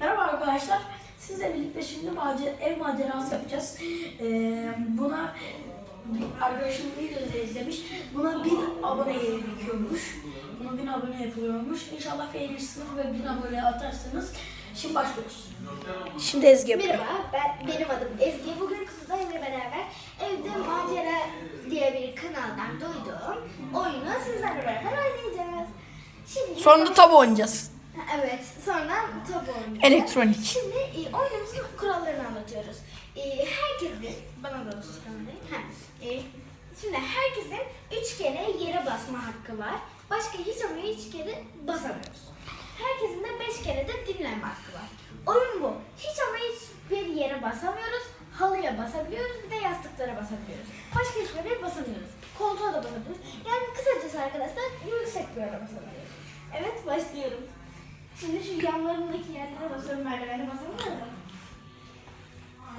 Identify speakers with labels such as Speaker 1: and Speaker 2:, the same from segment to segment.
Speaker 1: Merhaba arkadaşlar. Sizle birlikte şimdi macer ev macerası yapacağız. Ee, buna bir arkadaşım videoda izlemiş. Buna 1000 abone gerekiyormuş. Buna 1000 abone yapılıyormuş. İnşallah beğenirsiniz ve 1000 abone atarsanız. Şimdi başlıyoruz. Şimdi Ezgi yapıyor.
Speaker 2: Merhaba, ben, benim adım Ezgi. Bugün Kızılay'la beraber Evde Macera diye bir kanaldan duyduğum oyunu sizlerle beraber oynayacağız. Şimdi
Speaker 1: Sonra da tabu oynayacağız.
Speaker 2: Evet, sonra top oynayacağız.
Speaker 1: Elektronik.
Speaker 2: Şimdi e, oyunumuzun kurallarını anlatıyoruz. E, herkesin, bana da olsun. Ha, e, şimdi herkesin üç kere yere basma hakkı var. Başka hiç ama hiç kere basamıyoruz. Herkesin de beş kere de dinlenme hakkı var. Oyun bu. Hiç ama hiç bir yere basamıyoruz. Halıya basabiliyoruz, bir de yastıklara basabiliyoruz. Başka hiçbir yere basamıyoruz. Koltuğa da basabiliyoruz. Yani kısacası arkadaşlar yüksek bir yere basabiliyoruz. Evet, başlıyorum. Şimdi şu yanlarındaki yerlere basıyorum, merdivene basamıyorum.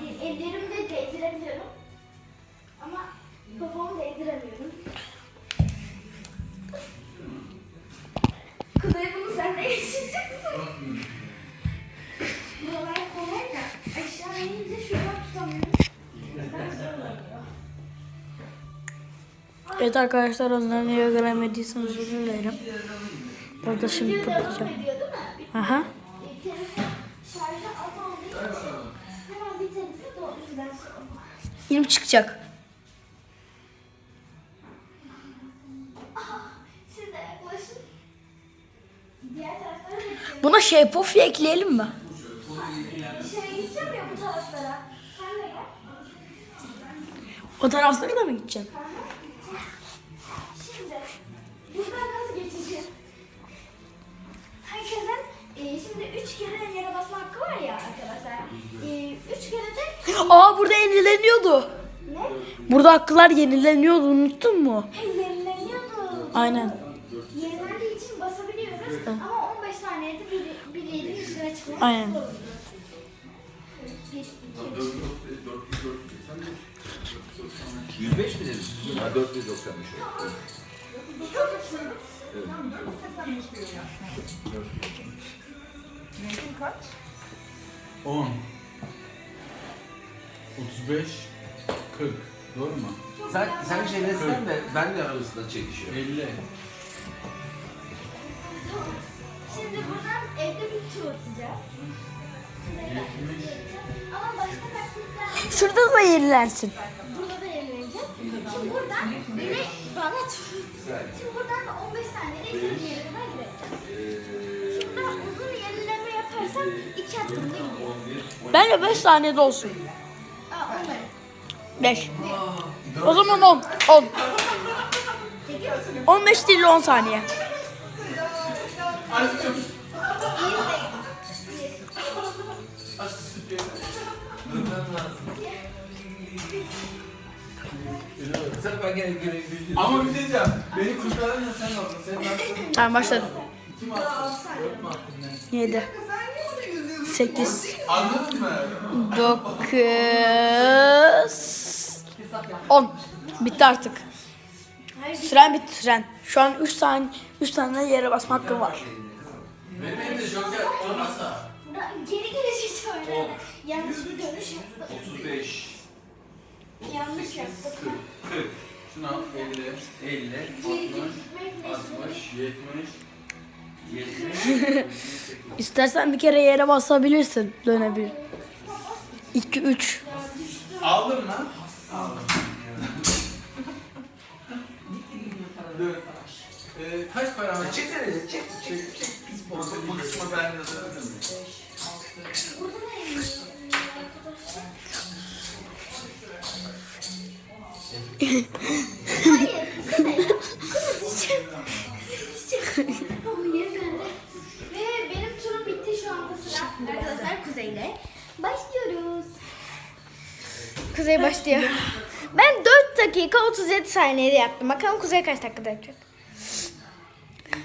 Speaker 2: E, Ellerimi de değdirebiliyorum. Ama kafamı değdiremiyorum. Kuzey bunu sen de yaşayacaksın. Buralar kolay da aşağı inince şuradan tutamıyorum.
Speaker 1: Evet arkadaşlar onları niye göremediyseniz özür dilerim. Burada şimdi
Speaker 2: Bir
Speaker 1: Aha. Yine çıkacak. Buna shape of ekleyelim mi? O taraflara da mı gideceğim? Yenileniyordu.
Speaker 2: ne?
Speaker 1: Burada hakkılar yenileniyordu unuttun mu?
Speaker 2: He, yenileniyordu.
Speaker 1: Aynen.
Speaker 2: Yenilendiği için basabiliyoruz ama 15 saniyede bir, bir yerin üstüne çıkmak
Speaker 1: Aynen.
Speaker 2: zorunda. Bir, iki, üç.
Speaker 3: 105 mi dedin? Ha 495.
Speaker 4: kaç?
Speaker 3: 10. 35. 40. Doğru mu?
Speaker 5: Sen, sen şey desene de ben de arasında çekişiyorum.
Speaker 3: 50.
Speaker 2: Şimdi buradan evde bir tur atacağız. Ama başka taktikler
Speaker 1: Şurada da yenilensin.
Speaker 2: burada da yenilenecek. Şimdi buradan biri bana tur. Şimdi buradan da 15 saniyede iki yere kadar gireceğim. Şimdi ben uzun yenileme yaparsam iki hakkımda gidiyor.
Speaker 1: Bence 5 saniyede olsun.
Speaker 2: Aa 15.
Speaker 1: 5. O zaman 10. 10.
Speaker 2: Çekiyor musun?
Speaker 1: 15 değil 10 saniye.
Speaker 3: Ama bir şey diyeceğim. Beni kurtaran da sen oldun. Sen ben
Speaker 1: Tamam başladım.
Speaker 3: Kim attı? 4 mü attın ne?
Speaker 1: 7. 8.
Speaker 3: Anladın mı?
Speaker 1: 9. 10. Bitti artık. Süren bitti süren. Şu an 3 saniye 3 tane yere basma hakkım var.
Speaker 5: Benim elimde joker olmasa
Speaker 2: geri gelecek söyle. Yanlış bir dönüş yaptık.
Speaker 5: 35,
Speaker 2: Yanlış yaptık.
Speaker 3: 40. Şunu al. 50.
Speaker 5: 50,
Speaker 2: Geri
Speaker 5: 60,
Speaker 2: gitmek ne?
Speaker 5: 60,
Speaker 3: 70.
Speaker 5: 70,
Speaker 1: İstersen bir kere yere basabilirsin. Dönebilir. 2 3.
Speaker 3: Aldın mı? Aldım. Dur. Ee, kaç para var?
Speaker 5: Çeksene de çek, çek, çek.
Speaker 3: Bu, bu kısmı ben yazabilir
Speaker 2: Kuzey başlıyor. Ben 4 dakika 37 saniyede yaptım. Bakalım Kuzey kaç dakikada yapacak.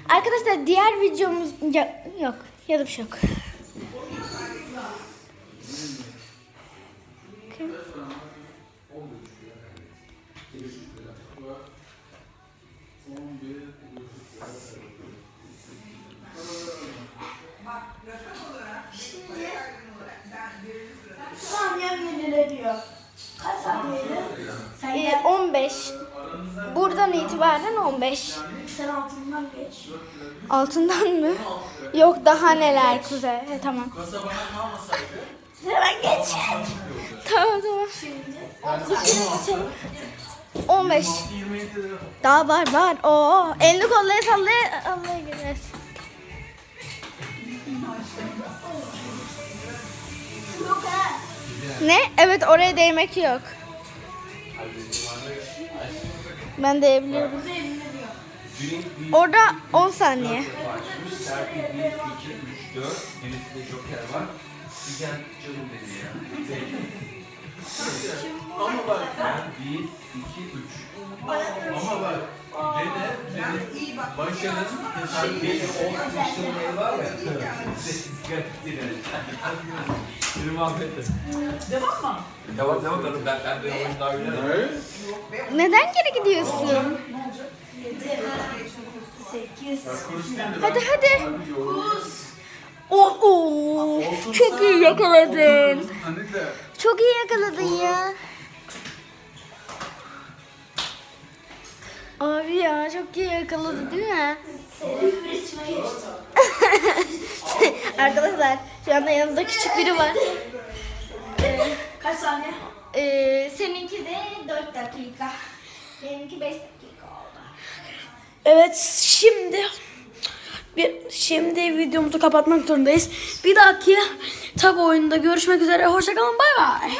Speaker 2: Arkadaşlar diğer videomuz ya, yok. Ya da bir şey yok.
Speaker 1: Şimdi
Speaker 2: itibaren 15.
Speaker 1: sen altından geç.
Speaker 2: Altından mı? Yok daha neler kuzey. He, tamam.
Speaker 1: Hemen geç.
Speaker 2: Tamam tamam.
Speaker 1: Şimdi
Speaker 2: Geçelim. 15.
Speaker 3: 27 lira.
Speaker 2: Daha var var. Oo, elini kollaya sallaya Allah'a gider.
Speaker 1: yok ha.
Speaker 2: Ne? Evet oraya değmek yok. Ben.
Speaker 1: Burada yenileniyor.
Speaker 2: Orada 10 saniye.
Speaker 5: Serpil 1, 2, 3, 4. Birisinde joker var. Bir gel canım dedi ya.
Speaker 3: Ama bak.
Speaker 5: Ben 1, 2, 3.
Speaker 3: Ama bak. Gene senin başarın
Speaker 5: 10 kuşlarım var ya. Dikkat edin.
Speaker 3: Seni mahvettim.
Speaker 1: Devam mı?
Speaker 5: Devam devam devam. Ben, ben de oyun daha oynarım.
Speaker 2: Neden geri gidiyorsun?
Speaker 1: Ne olacak? 7, 8,
Speaker 3: Kurs değil de
Speaker 2: Hadi hadi.
Speaker 3: Abi yoruldum.
Speaker 2: Oh, oh. Çok iyi yakaladın.
Speaker 3: Hani
Speaker 2: Çok iyi yakaladın ya. Abi ya çok iyi yakaladı değil mi? Arkadaşlar şu anda yanınızda küçük biri var. Ee,
Speaker 1: Kaç saniye?
Speaker 2: e, seninki de 4 dakika. Benimki 5 dakika oldu.
Speaker 1: Evet şimdi bir şimdi videomuzu kapatmak zorundayız. Bir dahaki tab oyununda görüşmek üzere. Hoşçakalın. Bay bay.
Speaker 2: Bye.